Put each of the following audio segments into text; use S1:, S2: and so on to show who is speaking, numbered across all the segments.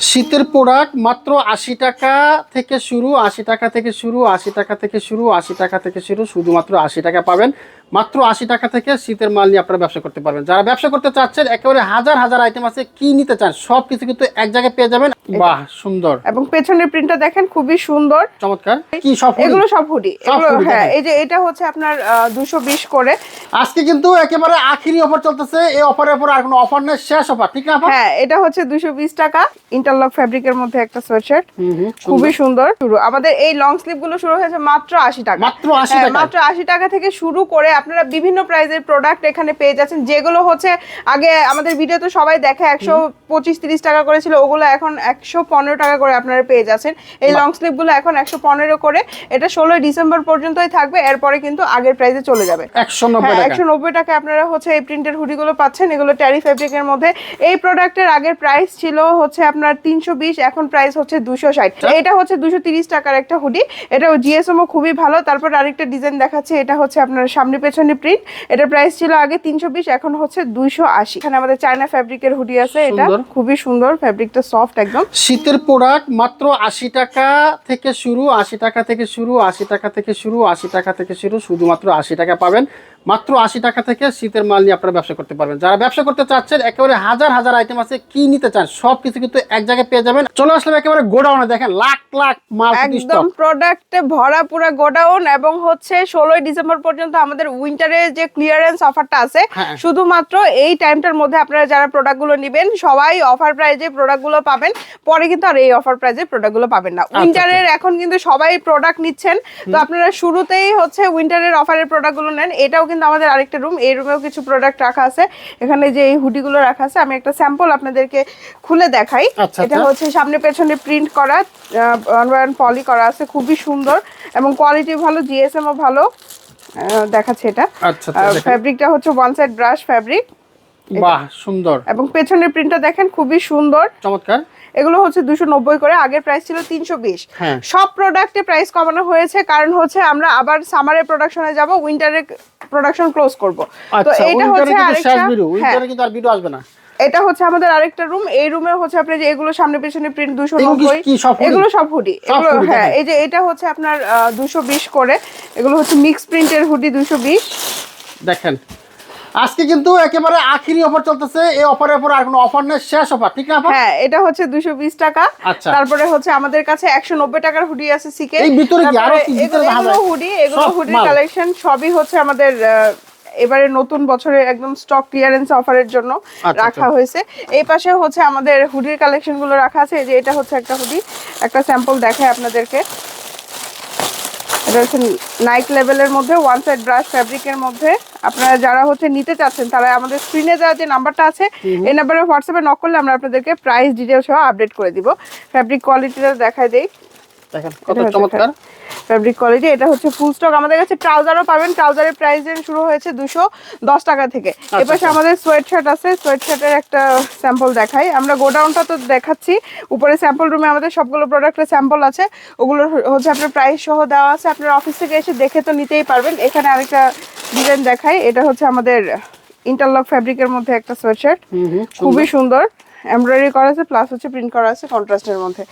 S1: শীতের প্রোডাক্ট মাত্র আশি টাকা থেকে শুরু, আশি টাকা থেকে শুরু, আশি টাকা থেকে শুরু, আশি টাকা থেকে শুরু, শুধুমাত্র আশি টাকা পাবেন মাত্র আশি টাকা থেকে শীতের মাল নিয়ে আপনারা ব্যবসা করতে পারবেন। যারা ব্যবসা করতে চাচ্ছেন একেবারে হাজার হাজার আইটেম আছে কি নিতে চান সব কিছু কিন্তু এক জায়গায় পেয়ে যাবেন। বাহ সুন্দর।
S2: এবং পেছনের প্রিন্টটা দেখেন খুবই সুন্দর।
S1: চমৎকার। কি সব
S2: এগুলো সব হুডি এগুলো হ্যাঁ এই যে এটা হচ্ছে আপনার দুশো বিশ করে।
S1: আজকে কিন্তু একেবারে আখিরি অফার চলতেছে। এই অফারের পর আর কোনো অফার নেই শেষ অফার ঠিক না
S2: হ্যাঁ এটা হচ্ছে দুশো বিশ টাকা। ইন্টারলক ফ্যাব্রিকের মধ্যে একটা সোয়েটশার্ট। খুবই সুন্দর। শুরু আমাদের এই লং স্লিভগুলো শুরু হয়েছে মাত্র আশি টাকা।
S1: মাত্র 80
S2: হ্যাঁ, মাত্র আশি টাকা থেকে শুরু করে আপনারা বিভিন্ন প্রাইজের প্রোডাক্ট এখানে পেয়ে যাচ্ছেন। যেগুলো হচ্ছে, আগে আমাদের ভিডিও তো সবাই দেখে একশো পঁচিশ তিরিশ টাকা করেছিল ওগুলো এখন একশো পনেরো টাকা করে আপনারা পেয়ে যাচ্ছেন। এই লং স্লিভগুলো এখন একশো পনেরো করে এটা ষোলোই ডিসেম্বর পর্যন্তই থাকবে এরপরে কিন্তু আগের প্রাইজে চলে যাবে।
S1: একশো নব্বই
S2: হ্যাঁ
S1: টাকা।
S2: একশো নব্বই টাকা আপনারা হচ্ছে এই প্রিন্টের হুডিগুলো পাচ্ছেন এগুলো ট্যারি ফেব্রিকের মধ্যে। এই প্রোডাক্টের আগের প্রাইস ছিল হচ্ছে আপনার তিনশো বিশ এখন প্রাইস হচ্ছে দুশো ষাট। এটা হচ্ছে দুশো তিরিশ টাকার একটা হুডি এটা জিএসএমও খুবই ভালো তারপর আরেকটা ডিজাইন দেখাচ্ছে এটা হচ্ছে আপনার সামনে পেছনে প্রিন্ট এটার প্রাইস ছিল আগে তিনশো বিশ এখন হচ্ছে দুইশো আশি। এখানে আমাদের চায়না ফ্যাব্রিকের হুডি আছে এটা।
S1: সুন্দর।
S2: খুবই সুন্দর ফ্যাব্রিকটা সফট একদম
S1: শীতের প্রোডাক্ট মাত্র আশি টাকা থেকে শুরু, আশি টাকা থেকে শুরু, আশি টাকা থেকে শুরু, আশি টাকা থেকে শুরু, শুধুমাত্র আশি টাকা পাবেন মাত্র আশি টাকা থেকে শীতের মাল নিয়ে আপনারা ব্যবসা করতে পারবেন। যারা ব্যবসা করতে চাচ্ছেন একেবারে হাজার হাজার আইটেম আছে কি নিতে চান সব কিছু কিন্তু এক জায়গায় পেয়ে যাবেন। চলে আসলাম একেবারে গোডাউনে দেখেন লাখ লাখ মাল
S2: একদম প্রোডাক্টে ভরা পুরো গোডাউন এবং হচ্ছে ষোলোই ডিসেম্বর পর্যন্ত আমাদের উইন্টারের যে ক্লিয়ারেন্স অফারটা আছে
S1: হ্যাঁ।
S2: শুধুমাত্র এই টাইমটার মধ্যে আপনারা যারা প্রোডাক্টগুলো নেবেন সবাই অফার প্রাইজে প্রোডাক্টগুলো পাবেন। পরে কিন্তু আর এই অফার প্রাইজে প্রোডাক্টগুলো পাবেন না।
S1: আচ্ছা,
S2: উইন্টারের এখন কিন্তু সবাই প্রোডাক্ট নিচ্ছেন। তো আপনারা শুরুতেই হচ্ছে উইন্টারের অফারের প্রোডাক্টগুলো নেন। এটাও কিন্তু আমাদের আরেকটা রুম এই রুমেও কিছু প্রোডাক্ট রাখা আছে। এখানে যে এই হুডিগুলো রাখা আছে আমি একটা স্যাম্পল আপনাদেরকে খুলে দেখাই।
S1: আচ্ছা,
S2: এটা
S1: আচ্ছা।
S2: হচ্ছে সামনে পেছনে প্রিন্ট করা পলি করা আছে খুবই সুন্দর এবং কোয়ালিটি ভালো জিএসএমও ভালো। দেখাচ্ছে এটা।
S1: আচ্ছা, আচ্ছা।
S2: ফ্যাব্রিকটা হচ্ছে ওয়ান সাইড ব্রাশ ফ্যাব্রিক
S1: বাহ সুন্দর।
S2: এবং পেছনের প্রিন্টটা দেখেন খুবই সুন্দর।
S1: চমৎকার।
S2: এগুলো হচ্ছে দুশো নব্বই করে আগের প্রাইস ছিল তিনশো বিশ।
S1: হ্যাঁ।
S2: সব প্রোডাক্টে প্রাইস কমানো হয়েছে কারণ হচ্ছে আমরা আবার সামারের প্রোডাকশনে যাব উইন্টারের প্রোডাকশন ক্লোজ করব। তো
S1: এটা
S2: এইটা
S1: উইন্টারে
S2: হচ্ছে আরেকটা
S1: ভিডিও
S2: হ্যাঁ।
S1: কিন্তু আর ভিডিও আসবে না।
S2: এটা হচ্ছে আমাদের আরেকটা রুম এই রুমে হচ্ছে আপনি যে এগুলো সামনে পেছনে প্রিন্ট দুশো
S1: এগুলো
S2: নব্বই
S1: সব
S2: এগুলো সব হুডি এগুলো হ্যাঁ এই যে এটা হচ্ছে আপনার দুশো বিশ করে। এগুলো হচ্ছে মিক্স প্রিন্টের হুডি দুশো বিশ।
S1: দেখেন আজকে কিন্তু একেবারে আখিরি অফার চলতেছে। এই অফারের পর আর কোনো অফার নেই শেষ অফার ঠিক না
S2: হ্যাঁ এটা হচ্ছে দুশো বিশ টাকা।
S1: আচ্ছা।
S2: তারপরে হচ্ছে আমাদের কাছে একশো নব্বই টাকার হুডি আছে সিকে
S1: এই ভিতরে কি আরও কি ভিতরে
S2: এগুলো হুডি এগুলো হুডির কালেকশন সবই হচ্ছে আমাদের এবারে নতুন বছরের একদম স্টক ক্লিয়ারেন্স অফারের জন্য
S1: আচ্ছা,
S2: রাখা
S1: আচ্ছা।
S2: হয়েছে। এই পাশে হচ্ছে আমাদের হুডির কালেকশনগুলো রাখা আছে। এই যে এটা হচ্ছে একটা হুডি একটা স্যাম্পল দেখায় আপনাদেরকে। এটা হচ্ছে নাইক লেভেলের মধ্যে ওয়ান সাইড ব্রাশ ফ্যাব্রিকের মধ্যে। আপনারা যারা হচ্ছে নিতে চাচ্ছেন তারা আমাদের স্ক্রিনে যাওয়ার যে নাম্বারটা আছে এই নাম্বারে হোয়াটসঅ্যাপে নক করলে আমরা আপনাদেরকে প্রাইস ডিটেল সহ আপডেট করে দিব। ফ্যাব্রিক কোয়ালিটিটা দেখাই দেই।
S1: দেখেন কত চমৎকার।
S2: ফ্যাব্রিক কোয়ালিটি এটা হচ্ছে ফুল স্টক আমাদের কাছে ট্রাউজারও পাবেন। ট্রাউজারের প্রাইস রেঞ্জ শুরু হয়েছে দুশো দশ টাকা থেকে। এপাশে
S1: আচ্ছা।
S2: আমাদের সোয়েট শার্ট আছে। সোয়েট শার্টের একটা স্যাম্পল দেখাই। আমরা গোডাউনটা তো দেখাচ্ছি। উপরে স্যাম্পল রুমে আমাদের সবগুলো প্রোডাক্টের স্যাম্পল আছে। ওগুলো হচ্ছে আপনার প্রাইস সহ দেওয়া আছে। আপনার অফিস থেকে এসে দেখে তো নিতেই পারবেন। এখানে আরেকটা ডিজাইন দেখাই। এটা হচ্ছে আমাদের ইন্টারলক ফ্যাব্রিকের মধ্যে একটা সোয়েট শার্ট খুবই সুন্দর। এমব্রয়ডারি করা আছে প্লাস হচ্ছে প্রিন্ট করা আছে কন্ট্রাস্টের মধ্যে।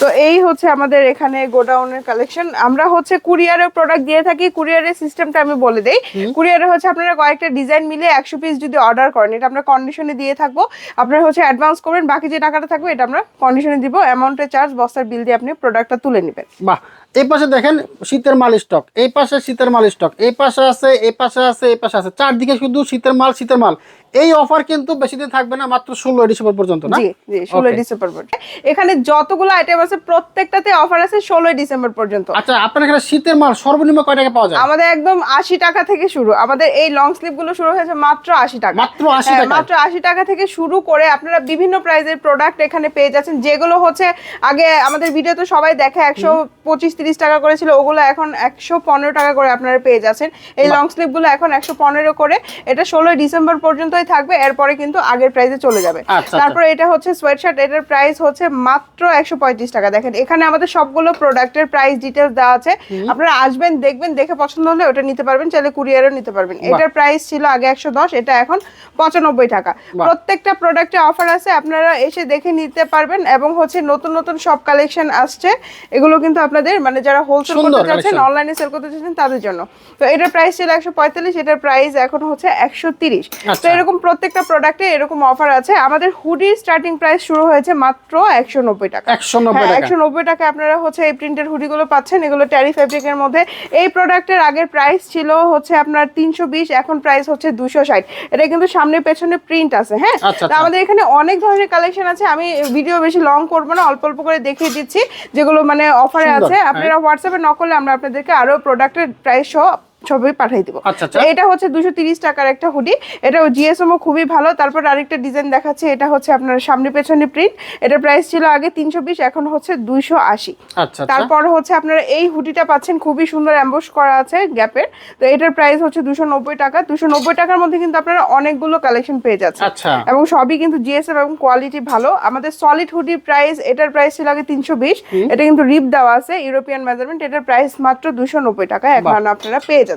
S2: তো এই হচ্ছে আমাদের এখানে গোডাউনের কালেকশন আমরা হচ্ছে কুরিয়ারের প্রোডাক্ট দিয়ে থাকি কুরিয়ারের সিস্টেমটা আমি বলে দেই। কুরিয়ারে হচ্ছে আপনারা কয়েকটা ডিজাইন মিলে একশো পিস যদি অর্ডার করেন এটা আমরা কন্ডিশনে দিয়ে থাকব। আপনারা হচ্ছে অ্যাডভান্স করবেন বাকি যে টাকাটা থাকবে এটা আমরা কন্ডিশনে দিব। অ্যামাউন্টের চার্জ বস্তার বিল দিয়ে আপনি প্রোডাক্টটা তুলে নেবেন।
S1: বাহ। এই পাশে দেখেন শীতের মাল স্টক এই পাশে শীতের মাল স্টক এই পাশে আছে এই পাশে আছে এই পাশে আছে। চারদিকে শুধু শীতের মাল শীতের মাল। এই অফার কিন্তু বেশি দিন থাকবে না মাত্র ষোলো ডিসেম্বর পর্যন্ত না?
S2: জি জি ষোলোই
S1: Okay.
S2: ডিসেম্বর পর্যন্ত। এখানে যতগুলো আইটেম আছে প্রত্যেকটাতে অফার আছে ষোলোই ডিসেম্বর পর্যন্ত।
S1: আচ্ছা আপনার এখানে শীতের মাল সর্বনিম্ন কয় টাকা পাওয়া যায়?
S2: আমাদের একদম আশি টাকা থেকে শুরু। আমাদের এই লং স্লিভগুলো শুরু হয়েছে মাত্র আশি টাকা।
S1: মাত্র 80
S2: হ্যাঁ,
S1: টাকায়?
S2: মাত্র আশি টাকা থেকে শুরু করে আপনারা বিভিন্ন প্রাইজের প্রোডাক্ট এখানে পেয়ে যাচ্ছেন। যেগুলো হচ্ছে আগে আমাদের ভিডিও তো সবাই দেখে একশো পঁচিশ তিরিশ টাকা করেছিল ওগুলো এখন একশো পনেরো টাকা করে আপনারা পেয়ে যাচ্ছেন। এই লং স্লিভগুলো এখন একশো পনেরো করে এটা ষোলোই ডিসেম্বর পর্যন্তই থাকবে এরপরে কিন্তু আগের প্রাইজে চলে যাবে।
S1: আচ্ছা,
S2: তারপর এটা হচ্ছে সোয়েটশার্ট এটার প্রাইস হচ্ছে মাত্র একশো পঁয়ত্রিশ টাকা। দেখেন এখানে আমাদের সবগুলো প্রোডাক্টের প্রাইস ডিটেলস দেওয়া আছে। আপনারা আসবেন দেখবেন দেখে পছন্দ হলে ওটা নিতে পারবেন চাইলে কুরিয়ারও নিতে পারবেন। এটার প্রাইস ছিল আগে একশো দশ এটা এখন পঁচানব্বই টাকা। প্রত্যেকটা প্রোডাক্টে অফার আছে আপনারা এসে দেখে নিতে পারবেন এবং হচ্ছে নতুন নতুন সব কালেকশন আসছে। এগুলো কিন্তু আপনাদের মানে যারা হোলসেল করতে চাচ্ছেন অনলাইনে সেল করতে চাচ্ছেন তাদের জন্য। তো এটার প্রাইস ছিল একশো পঁয়তাল্লিশ এটার প্রাইস এখন হচ্ছে একশো তিরিশ। তো
S1: আচ্ছা।
S2: এরকম প্রত্যেকটা প্রোডাক্টে এরকম অফার আছে। আমাদের হুডির স্টার্টিং প্রাইস শুরু হয়েছে মাত্র একশো নব্বই টাকা।
S1: একশো নব্বই
S2: হ্যাঁ
S1: টাকা।
S2: একশো নব্বই টাকা আপনারা হচ্ছে এই প্রিন্টের হুডিগুলো পাচ্ছেন। এগুলো ট্যারি ফেব্রিকের মধ্যে। এই প্রোডাক্টের আগের প্রাইস ছিল হচ্ছে আপনার তিনশো বিশ এখন প্রাইস হচ্ছে দুশো ষাট। এটা কিন্তু সামনে পেছনে প্রিন্ট আছে হ্যাঁ?
S1: আচ্ছা, আচ্ছা।
S2: আমাদের এখানে অনেক ধরনের কালেকশন আছে। আমি ভিডিও বেশি লং করব না অল্প অল্প করে দেখিয়ে দিচ্ছি। যেগুলো মানে অফারে আছে। আপনারা হোয়াটসঅ্যাপে ন করলে আমরা আপনাদেরকে আরও প্রোডাক্টের প্রাইস সহ ছবি পাঠিয়ে দিব।
S1: আচ্ছা, আচ্ছা।
S2: এটা হচ্ছে দুশো তিরিশ টাকার একটা হুডি। এটা জিএসএম খুবই ভালো। তারপর আরেকটা ডিজাইন দেখাচ্ছে। এটা হচ্ছে আপনার সামনে পেছনে প্রিন্ট এটার প্রাইস ছিল আগে তিনশো বিশ এখন হচ্ছে দুইশো আশি।
S1: আচ্ছা
S2: তারপর হচ্ছে আপনারা এই হুডিটা পাচ্ছেন। খুবই সুন্দর অ্যাম্বোস করা আছে গ্যাপের। তো এটার প্রাইস হচ্ছে দুশো নব্বই টাকা। দুশো নব্বই টাকার মধ্যে কিন্তু আপনারা অনেকগুলো কালেকশন পেয়ে যাচ্ছেন। এবং সবই কিন্তু জিএসএম এবং কোয়ালিটি ভালো। আমাদের সলিড হুডির প্রাইস এটার প্রাইস ছিল আগে তিনশো বিশ। এটা কিন্তু রিপ দেওয়া আছে। ইউরোপিয়ান মেজারমেন্ট এটার প্রাইস মাত্র দুশো নব্বই টাকা এখন আপনারা পেয়ে যাচ্ছেন।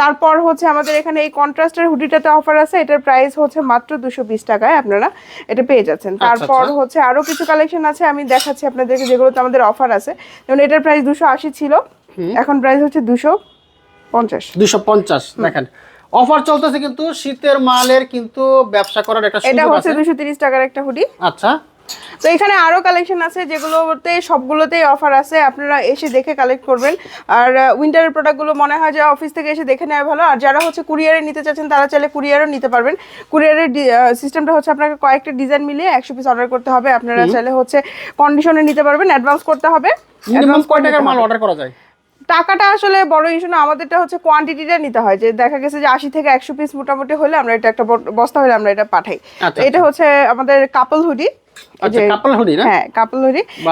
S2: তারপর হচ্ছে আমাদের এখানে এই কন্ট্রাস্টের হুডিটাতে অফার আছে এটার প্রাইস হচ্ছে মাত্র দুশো বিশ টাকায় আপনারা এটা পেয়ে যাচ্ছেন। তারপর
S1: আচ্ছা।
S2: হচ্ছে আরও কিছু কালেকশন আছে আমি দেখাচ্ছি আপনাদেরকে যেগুলোতে আমাদের অফার আছে। যেমন এটার প্রাইস দুশো আশি ছিল এখন প্রাইস হচ্ছে দুশো পঞ্চাশ।
S1: দুশো পঞ্চাশ দেখেন। অফার চলতেছে কিন্তু শীতের মালের কিন্তু ব্যবসা করার একটা
S2: এটা
S1: সুযোগ
S2: হচ্ছে
S1: আছে।
S2: দুশো তিরিশ টাকার একটা হুডি।
S1: আচ্ছা।
S2: তো এখানে আরও কালেকশন আছে যেগুলোতে সবগুলোতেই অফার আছে আপনারা এসে দেখে কালেক্ট করবেন। আর উইন্টারের প্রোডাক্টগুলো মনে হয় যে অফিস থেকে এসে দেখে নেওয়া ভালো। আর যারা হচ্ছে কুরিয়ারে নিতে চাচ্ছেন তারা চাইলে কুরিয়ারও নিতে পারবেন। কুরিয়ারের সিস্টেমটা হচ্ছে আপনাকে কয়েকটা ডিজাইন মিলিয়ে একশো পিস অর্ডার করতে হবে। আপনারা চাইলে হচ্ছে কন্ডিশনে নিতে পারবেন অ্যাডভান্স করতে হবে।
S1: কয় টাকার মাল অর্ডার করা যায়?
S2: টাকাটা আসলে বড় ইস্যু না আমাদেরটা হচ্ছে কোয়ান্টিটিটা নিতে হয়। যে দেখা গেছে যে আশি থেকে একশো পিস মোটামুটি হলে আমরা এটা একটা বস্তা হলে আমরা এটা পাঠাই।
S1: আচ্ছা,
S2: এটা হচ্ছে আমাদের কাপল হুডি
S1: আচ্ছা কাপল হুডি না?
S2: হ্যাঁ কাপল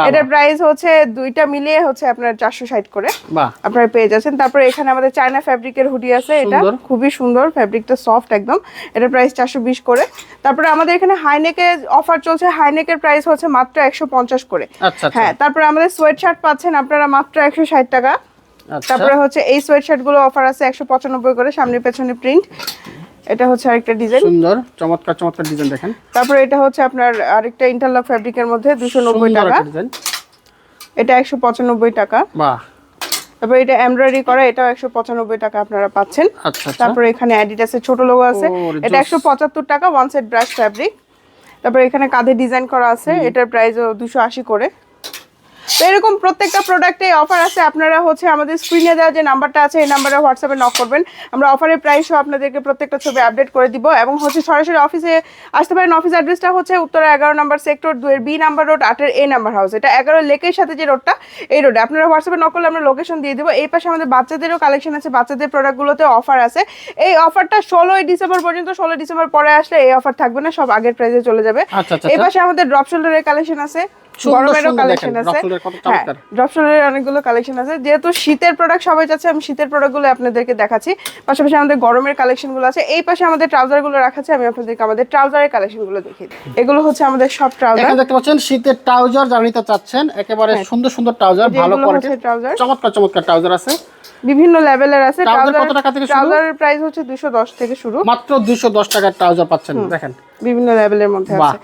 S2: এটার প্রাইস হচ্ছে দুইটা মিলিয়ে হচ্ছে আপনার চারশো ষাট করে।
S1: বাহ।
S2: আপনারা পেয়ে যাচ্ছেন। তারপরে এখানে আমাদের চায়না ফ্যাব্রিকের হুডি আছে এটা। খুবই সুন্দর ফ্যাব্রিকটা সফট একদম। এটার প্রাইস চারশো বিশ করে। তারপরে আমাদের এখানে হাইনেকের অফার চলছে। হাইনেকের প্রাইস হচ্ছে মাত্র একশো পঞ্চাশ করে।
S1: আচ্ছা আচ্ছা।
S2: হ্যাঁ তারপরে আমাদের সোয়েট শার্ট পাচ্ছেন আপনারা মাত্র একশো ষাট টাকা।
S1: আচ্ছা।
S2: তারপরে হচ্ছে এই সোয়েট শার্টগুলো অফার আছে একশো পঁচানব্বই করে সামনে পেছনে প্রিন্ট এটা হচ্ছে আরেকটা ডিজাইন
S1: সুন্দর চমৎকার চমৎকার ডিজাইন দেখেন।
S2: তারপরে এটা হচ্ছে আপনার আরেকটা ইন্টারলক ফ্যাব্রিকের মধ্যে দুশো নব্বই
S1: সুন্দর
S2: টাকা। এটা একশো পঁচানব্বই টাকা।
S1: বাহ।
S2: তারপরে এটা এমব্রয়ডারি করা এটাও একশো পঁচানব্বই টাকা আপনারা পাচ্ছেন।
S1: আচ্ছা আচ্ছা।
S2: তারপরে এখানে অ্যাডিডাসের ছোট লোগো আছে। এটা
S1: জোস।
S2: একশো পঁচাত্তর টাকা ওয়ান সেট ব্রাশ ফ্যাব্রিক তারপরে এখানে কাঁধে ডিজাইন করা আছে এটার দুশো আশি করে। তো এরকম প্রত্যেকটা প্রোডাক্টে অফার আছে। আপনারা হচ্ছে আমাদের স্ক্রিনে দেওয়া যে নাম্বারটা আছে এই নাম্বারে হোয়াটসঅ্যাপে নক করবেন। আমরা অফারের প্রাইসও আপনাদেরকে প্রত্যেকটা ছবি আপডেট করে দিব এবং হচ্ছে সরাসরি অফিসে আসতে পারেন। অফিস অ্যাড্রেসটা হচ্ছে উত্তরা এগারো নাম্বার সেক্টর দুয়ের বি নাম্বার রোড আটের এ নাম্বার হাউস এটা এগারো লেকের সাথে যে রোডটা এই রোডে আপনারা হোয়াটসঅ্যাপে নক করলে আমরা লোকেশন দিয়ে দিব। এই পাশে আমাদের বাচ্চাদেরও কালেকশন আছে। বাচ্চাদের প্রোডাক্টগুলোতে অফার আছে। এই অফারটা ষোলোই ডিসেম্বর পর্যন্ত ষোলো ডিসেম্বর পরে আসলে এই অফার থাকবে না সব আগের প্রাইসে চলে যাবে।
S1: আচ্ছা, আচ্ছা,
S2: এই পাশে আমাদের ড্রপ শোল্ডারের কালেকশন আছে।
S1: সুন্দর
S2: হ্যাঁ অনেকগুলো কালেকশন আছে। যেহেতু শীতের প্রোডাক্ট সবাই চাচ্ছে আমি শীতের প্রোডাক্টগুলো আপনাদেরকে দেখাচ্ছি। পাশাপাশি আমাদের গরমের কালেকশনগুলো আছে। এই পাশে আমাদের ট্রাউজারগুলো রাখা আছে আমি আপনাদেরকে আমাদের ট্রাউজারের কালেকশনগুলো দেখিয়ে দিই। এগুলো হচ্ছে আমাদের সব ট্রাউজার
S1: দেখতে পাচ্ছেন শীতের ট্রাউজার যারা নিতে চাচ্ছেন একেবারে সুন্দর সুন্দর ট্রাউজার
S2: যে
S1: ভালো কোয়ালিটির
S2: trouser।
S1: চমৎকার চমৎকার ট্রাউজার আছে।
S2: বিভিন্ন লেভেলের আছে।
S1: Trouser কত টাকা থেকে শুরু?
S2: ট্রাউজারের প্রাইস হচ্ছে দুশো দশ থেকে শুরু।
S1: মাত্র দুইশো দশ টাকার ট্রাউজার পাচ্ছেন দেখেন।
S2: বিভিন্ন লেভেলের মধ্যে আছে।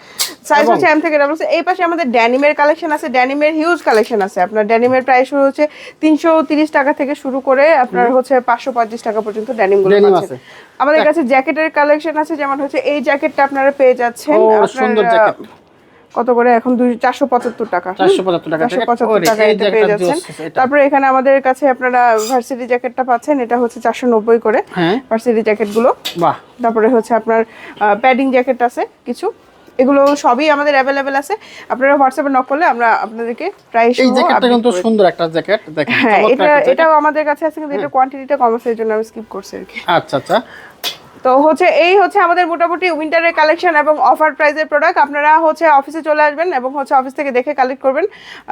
S2: সাইজ হচ্ছে এম থেকে ডাবল এই পাশে আমাদের ড্যানিমের কালেকশন আছে ড্যানিমের হিউজ কালেকশন আছে। আপনার ড্যানিমের প্রাইস শুরু হচ্ছে তিনশো তিরিশ টাকা থেকে শুরু করে আপনার হচ্ছে পাঁচশো পঁয়ত্রিশ টাকা পর্যন্ত ড্যানিমগুলো
S1: আছে।
S2: আমাদের কাছে জ্যাকেটের কালেকশন আছে যেমন হচ্ছে এই জ্যাকেটটা আপনারা পেয়ে যাচ্ছেন।
S1: সুন্দর জ্যাকেট।
S2: কত করে? এখন দুই চারশো পঁচাত্তর টাকা।
S1: চারশো পঁচাত্তর টাকা।
S2: টাকা এটা পেয়ে যাচ্ছেন। তারপরে এখানে আমাদের কাছে আপনারা ভার্সিটি জ্যাকেটটা পাচ্ছেন এটা হচ্ছে চারশো নব্বই করে ভার্সিটি জ্যাকেটগুলো।
S1: বাহ।
S2: তারপরে হচ্ছে আপনার প্যাডিং জ্যাকেট আছে কিছু। এগুলো সবই আমাদের অ্যাভেলেবেল আছে। আপনারা হোয়াটসঅ্যাপে নক করলে আমরা আপনাদেরকে প্রাইস
S1: এই জ্যাকেটটা কিন্তু সুন্দর একটা জ্যাকেট দেখেন
S2: হ্যাঁ এটা এটাও আমাদের কাছে আছে কিন্তু এটা কোয়ান্টিটিটা কম আছে জন্য আমি স্কিপ করছি আর কি।
S1: আচ্ছা আচ্ছা।
S2: তো হচ্ছে এই হচ্ছে আমাদের মোটামুটি উইন্টারের কালেকশন এবং অফার প্রাইজের প্রোডাক্ট আপনারা হচ্ছে অফিসে চলে আসবেন এবং হচ্ছে অফিস থেকে দেখে কালেক্ট করবেন।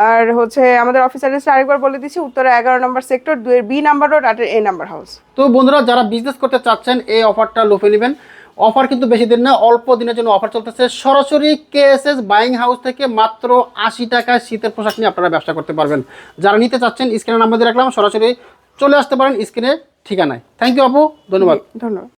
S2: আর হচ্ছে আমাদের অফিস অ্যাড্রেসটা আরেকবার বলে দিচ্ছি উত্তরা এগারো নম্বর সেক্টর দুয়ের বি নাম্বার রোড আটের এ নাম্বার হাউস
S1: তো বন্ধুরা যারা বিজনেস করতে চাচ্ছেন এই অফারটা লোপে নেবেন। অফার কিন্তু বেশি দিন না, অল্প দিনের জন্য অফার চলতেছে। সরাসরি কেএসএস বাইং হাউস থেকে মাত্র আশি টাকায় শীতের পোশাক নিয়ে আপনারা ব্যবসা করতে পারবেন। যারা নিতে চাচ্ছেন, স্ক্রিনে নাম্বার দিয়ে রাখলাম, সরাসরি চলে আসতে পারেন স্ক্রিনে ঠিকানায়। থ্যাংক ইউ আপু। ধন্যবাদ।
S2: ধন্যবাদ।